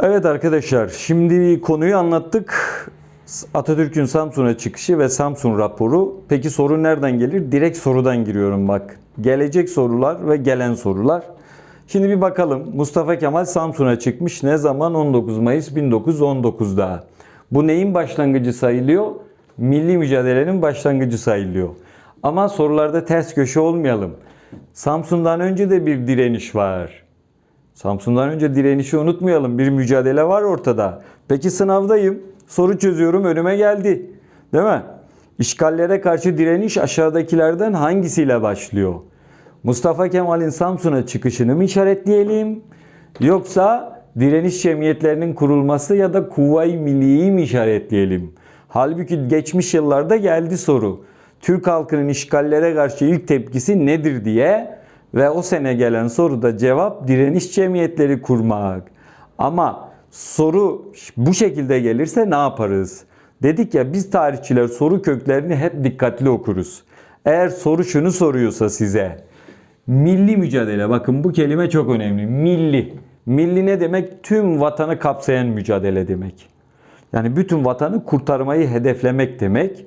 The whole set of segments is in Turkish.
Evet arkadaşlar şimdi konuyu anlattık. Atatürk'ün Samsun'a çıkışı ve Samsun raporu. Peki soru nereden gelir? Direkt sorudan giriyorum bak. Gelecek sorular ve gelen sorular. Şimdi bir bakalım. Mustafa Kemal Samsun'a çıkmış. Ne zaman? 19 Mayıs 1919'da. Bu neyin başlangıcı sayılıyor? Milli mücadelenin başlangıcı sayılıyor. Ama sorularda ters köşe olmayalım. Samsun'dan önce de bir direniş var. Samsun'dan önce direnişi unutmayalım. Bir mücadele var ortada. Peki sınavdayım. Soru çözüyorum önüme geldi. Değil mi? İşgallere karşı direniş aşağıdakilerden hangisiyle başlıyor? Mustafa Kemal'in Samsun'a çıkışını mı işaretleyelim? Yoksa direniş cemiyetlerinin kurulması ya da Kuvayi Milliye'yi mi işaretleyelim? Halbuki geçmiş yıllarda geldi soru. Türk halkının işgallere karşı ilk tepkisi nedir diye ve o sene gelen soruda cevap direniş cemiyetleri kurmak. Ama soru bu şekilde gelirse ne yaparız? Dedik ya biz tarihçiler soru köklerini hep dikkatli okuruz. Eğer soru şunu soruyorsa size milli mücadele bakın bu kelime çok önemli. Milli. Milli ne demek? Tüm vatanı kapsayan mücadele demek. Yani bütün vatanı kurtarmayı hedeflemek demek.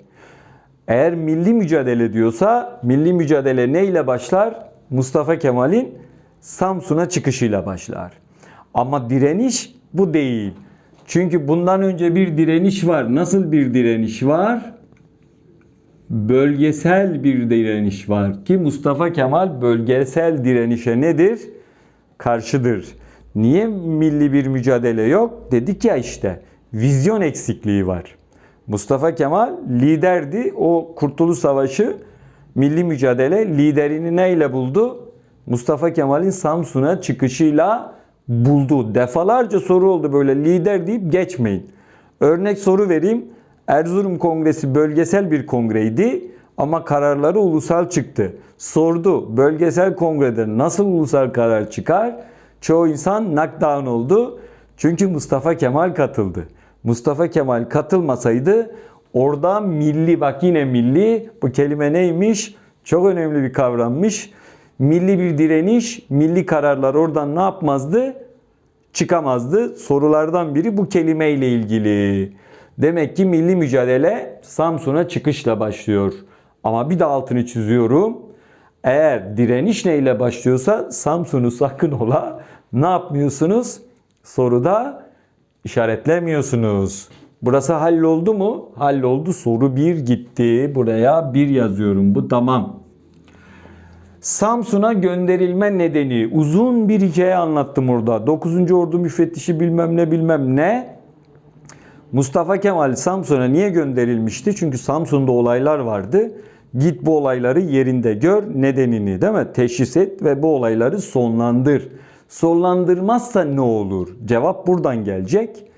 Eğer milli mücadele diyorsa milli mücadele ne ile başlar? Mustafa Kemal'in Samsun'a çıkışıyla başlar. Ama direniş bu değil. Çünkü bundan önce bir direniş var. Nasıl bir direniş var? Bölgesel bir direniş var ki Mustafa Kemal bölgesel direnişe nedir? Karşıdır. Niye milli bir mücadele yok? Dedik ya işte vizyon eksikliği var. Mustafa Kemal liderdi. O Kurtuluş Savaşı milli mücadele liderini neyle buldu? Mustafa Kemal'in Samsun'a çıkışıyla buldu. Defalarca soru oldu böyle lider deyip geçmeyin. Örnek soru vereyim. Erzurum Kongresi bölgesel bir kongreydi ama kararları ulusal çıktı. Sordu bölgesel kongrede nasıl ulusal karar çıkar? Çoğu insan knockdown oldu. Çünkü Mustafa Kemal katıldı. Mustafa Kemal katılmasaydı orada milli bak yine milli bu kelime neymiş? Çok önemli bir kavrammış. Milli bir direniş, milli kararlar oradan ne yapmazdı? Çıkamazdı. Sorulardan biri bu kelimeyle ilgili. Demek ki milli mücadele Samsun'a çıkışla başlıyor. Ama bir de altını çiziyorum. Eğer direniş neyle başlıyorsa Samsun'u sakın ola ne yapmıyorsunuz? Soruda işaretlemiyorsunuz. Burası halloldu mu? Halloldu. Soru 1 gitti. Buraya 1 yazıyorum. Bu tamam. Samsun'a gönderilme nedeni uzun bir hikaye anlattım orada. 9. Ordu müfettişi bilmem ne bilmem ne. Mustafa Kemal Samsun'a niye gönderilmişti? Çünkü Samsun'da olaylar vardı. Git bu olayları yerinde gör nedenini değil mi? Teşhis et ve bu olayları sonlandır. Sonlandırmazsa ne olur? Cevap buradan gelecek.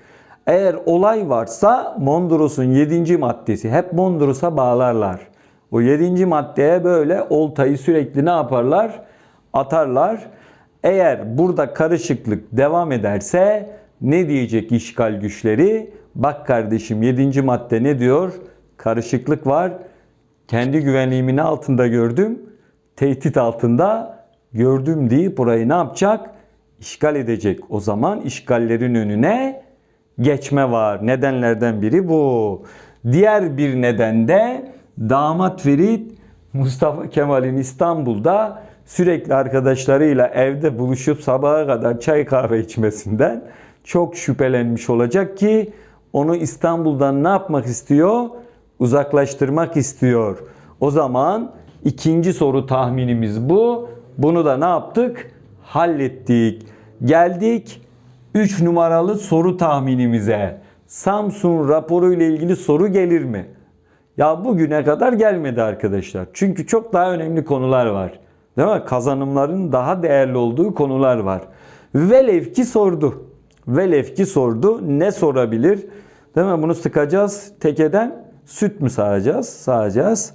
Eğer olay varsa Mondros'un 7. maddesi hep Mondros'a bağlarlar. O 7. maddeye böyle oltayı sürekli ne yaparlar? Atarlar. Eğer burada karışıklık devam ederse ne diyecek işgal güçleri? Bak kardeşim 7. madde ne diyor? Karışıklık var. Kendi güvenliğimin altında gördüm. Tehdit altında gördüm diye burayı ne yapacak? İşgal edecek. O zaman işgallerin önüne geçme var. Nedenlerden biri bu. Diğer bir neden de damat Ferit Mustafa Kemal'in İstanbul'da sürekli arkadaşlarıyla evde buluşup sabaha kadar çay kahve içmesinden çok şüphelenmiş olacak ki onu İstanbul'dan ne yapmak istiyor? Uzaklaştırmak istiyor. O zaman ikinci soru tahminimiz bu. Bunu da ne yaptık? Hallettik. Geldik 3 numaralı soru tahminimize. Samsun raporu ile ilgili soru gelir mi? Ya bugüne kadar gelmedi arkadaşlar. Çünkü çok daha önemli konular var. Değil mi? Kazanımların daha değerli olduğu konular var. Velev ki sordu. Velev ki sordu. Ne sorabilir? Değil mi? Bunu sıkacağız tekeden. Süt mü sağacağız? Sağacağız.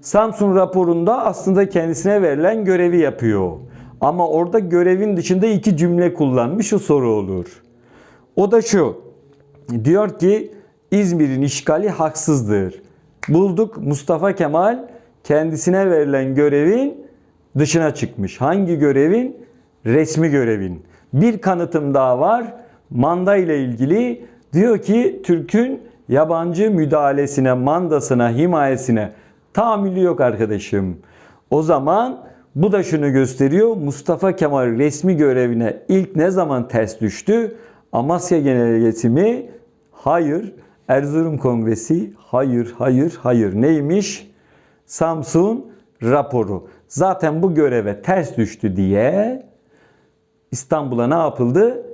Samsun raporunda aslında kendisine verilen görevi yapıyor. Ama orada görevin dışında iki cümle kullanmış o soru olur. O da şu. Diyor ki İzmir'in işgali haksızdır. Bulduk Mustafa Kemal kendisine verilen görevin dışına çıkmış. Hangi görevin? Resmi görevin. Bir kanıtım daha var. manda ile ilgili diyor ki Türk'ün yabancı müdahalesine, mandasına, himayesine tahammülü yok arkadaşım. O zaman bu da şunu gösteriyor. Mustafa Kemal resmi görevine ilk ne zaman ters düştü? Amasya Genelgesi mi? Hayır. Erzurum Kongresi? Hayır, hayır, hayır. Neymiş? Samsun raporu. Zaten bu göreve ters düştü diye İstanbul'a ne yapıldı?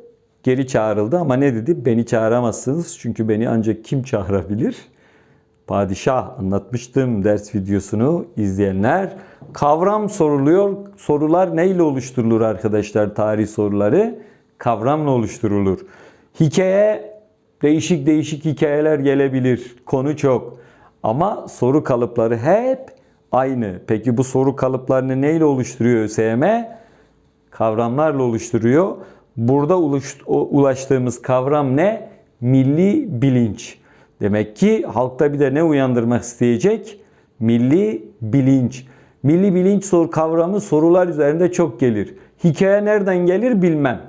Geri çağrıldı ama ne dedi? Beni çağıramazsınız çünkü beni ancak kim çağırabilir? Padişah anlatmıştım ders videosunu izleyenler. Kavram soruluyor. Sorular neyle oluşturulur arkadaşlar tarih soruları? Kavramla oluşturulur. Hikaye değişik değişik hikayeler gelebilir. Konu çok. Ama soru kalıpları hep aynı. Peki bu soru kalıplarını neyle oluşturuyor ÖSYM? kavramlarla oluşturuyor. Burada ulaştığımız kavram ne? Milli bilinç. Demek ki halkta bir de ne uyandırmak isteyecek? Milli bilinç. Milli bilinç soru kavramı sorular üzerinde çok gelir. Hikaye nereden gelir bilmem.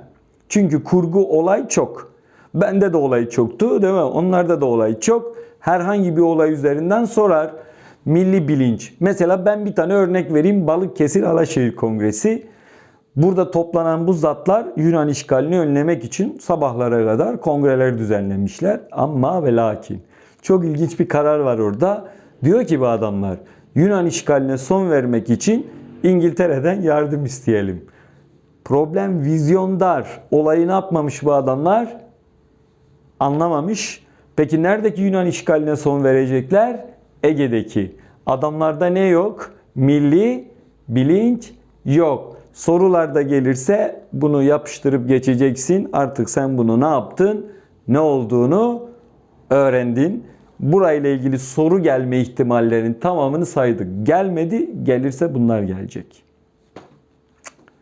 Çünkü kurgu olay çok. Bende de olay çoktu değil mi? Onlarda da olay çok. Herhangi bir olay üzerinden sorar. Milli bilinç. Mesela ben bir tane örnek vereyim. Balıkesir Alaşehir Kongresi. Burada toplanan bu zatlar Yunan işgalini önlemek için sabahlara kadar kongreler düzenlemişler. Ama ve lakin çok ilginç bir karar var orada. Diyor ki bu adamlar Yunan işgaline son vermek için İngiltere'den yardım isteyelim. Problem vizyon dar. Olayı ne yapmamış bu adamlar? Anlamamış. Peki neredeki Yunan işgaline son verecekler? Ege'deki. Adamlarda ne yok? Milli bilinç yok. Sorularda gelirse bunu yapıştırıp geçeceksin. Artık sen bunu ne yaptın? Ne olduğunu öğrendin. Burayla ilgili soru gelme ihtimallerinin tamamını saydık. Gelmedi, gelirse bunlar gelecek.